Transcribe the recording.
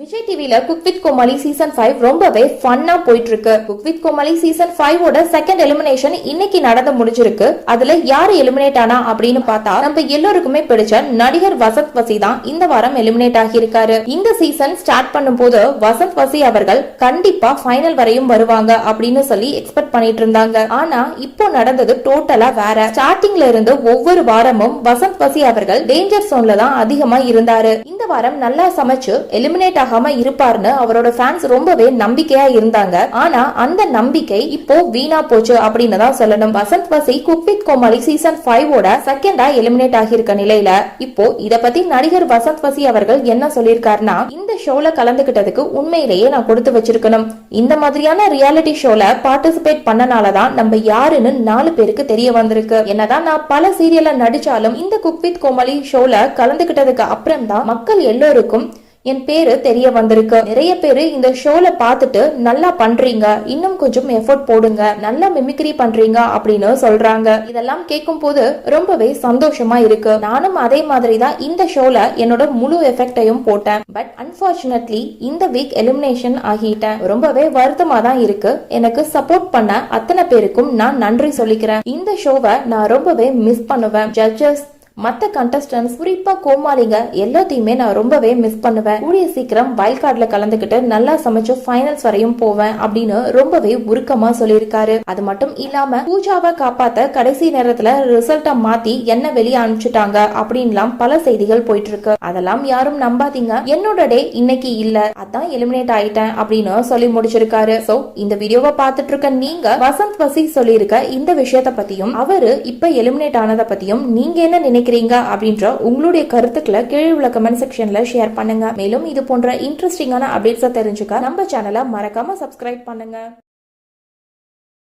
விஜய் டிவில cook with Komali season five ரொம்பவே ஃபன்னா போயிட்டு இருக்கு குக் வித் கோமாளி சீசன் ஃபைவோட செகண்ட் எலிமினேஷன் இன்னைக்கு நடந்து முடிஞ்சிருக்கு. அதுல யாரு எலிமினேட் ஆனா அப்படின்னு பார்த்தா நம்ம எல்லோருக்குமே பிடிச்ச நடிகர் வசந்த் வசி தான் இந்த வாரம் எலிமினேட் ஆகியிருக்காரு. இந்த சீசன் ஸ்டார்ட் பண்ணும்போது வசந்த் வசி அவர்கள் கண்டிப்பா ஃபைனல் வரையும் வருவாங்க அப்படின்னு சொல்லி எக்ஸ்பெக்ட் பண்ணிட்டு இருந்தாங்க. ஆனா இப்போ நடந்தது டோட்டலா வேற. ஸ்டார்டிங்ல இருந்து ஒவ்வொரு வாரமும் வசந்த் வசி அவர்கள் டேஞ்சர் சோன்ல தான் அதிகமா இருந்தாரு. இந்த வாரம் நல்லா சமைச்சு எலிமினேட் ஆகாம இருப்பார்னு அவரோட ஃபேன்ஸ் ரொம்பவே நம்பிக்கையா இருந்தாங்க. ஆனா அந்த நம்பிக்கை இப்போ வீணா போச்சு அப்படின்னு தான் சொல்லணும். Vasanth Vasi cook with Komali season ஃபைவோட செகண்டா எலிமினேட் ஆகியிருக்க நிலையில இப்போ இத பத்தி நடிகர் வசந்த் வசி அவர்கள் என்ன சொல்லியிருக்காருன்னா இந்த ஷோல கலந்துகிட்டதுக்கு உண்மையிலேயே நான் கொடுத்து வச்சிருக்கணும். இந்த மாதிரியான ரியாலிட்டி ஷோல பார்ட்டிசிபேட் பண்ணனாலதான் நம்ம யாருன்னு நாலு பேருக்கு தெரிய வந்திருக்கு. என்னதான் நான் பல சீரியல்ல நடிச்சாலும் இந்த குக் வித் கோமாளி ஷோல கலந்துகிட்டதுக்கு அப்புறம் தான் மக்கள் எல்லோருக்கும் என் பேரு தெரிய வந்திருக்கு. நிறைய பேரு இந்த ஷோல பார்த்துட்டு நல்லா பண்றீங்க. இன்னும் கொஞ்சம் எஃபோர்ட் போடுங்க. நல்லா மிமிக்ரி பண்றீங்க அப்படின்னு சொல்றாங்க. இதெல்லாம் கேட்கும் போது ரொம்பவே சந்தோஷமா இருக்கு. நானும் அதே மாதிரி தான் இந்த ஷோல என்னோட முழு எஃபெக்டையும் போட்டேன். பட் அன்பார்ச்சுனேட்லி இந்த வீக் எலிமினேஷன் ஆகிட்டேன். ரொம்பவே வருத்தமா தான் இருக்கு. எனக்கு சப்போர்ட் பண்ண அத்தனை பேருக்கும் நான் நன்றி சொல்லிக்கிறேன். இந்த ஷோவை நான் ரொம்பவே மிஸ் பண்ணுவேன். ஜட்ஜஸ் மத்த கண்டஸ்டன்ஸ் குறிப்பா கோமாளிங்க எல்லாத்தையுமே நான் ரொம்பவே மிஸ் பண்ணுவேன். கூடிய சீக்கிரம் வைல்ட் கார்டுல கலந்துக்கிட்டு நல்லா சமைச்சு ஃபைனல்ஸ் வரையும் போவேன் அப்படின்னு ரொம்பவே உருக்கமா சொல்லியிருக்காரு. அது மட்டும் இல்லாம பூஜாவை காப்பாத்த கடைசி நேரத்துல ரிசல்ட்டை மாத்தி என்ன வெளியே அனுப்பிச்சிட்டாங்க அப்படின்லாம் பல செய்திகள் போயிட்டு இருக்கு அதெல்லாம் யாரும் நம்பாதீங்க. என்னோட டே இன்னைக்கு இல்ல. அதான் எலிமினேட் ஆயிட்டேன் அப்படின்னு சொல்லி முடிச்சிருக்காரு. சோ இந்த வீடியோவை பார்த்துட்டு இருக்க நீங்க வசந்த் வசி சொல்லியிருக்க இந்த விஷயத்த பத்தியும் அவரு இப்ப எலிமினேட் ஆனதை பத்தியும் நீங்க என்ன நினைக்கிறீங்க அப்படின்ற உங்களுடைய கருத்துக்களை கீழே உள்ள கமெண்ட் செக்ஷன்ல ஷேர் பண்ணுங்க. மேலும் இது போன்ற இன்ட்ரெஸ்டிங்கான அப்டேட்ஸை தெரிஞ்சுக்க நம்ம சேனலை மறக்காம சப்ஸ்கிரைப் பண்ணுங்க.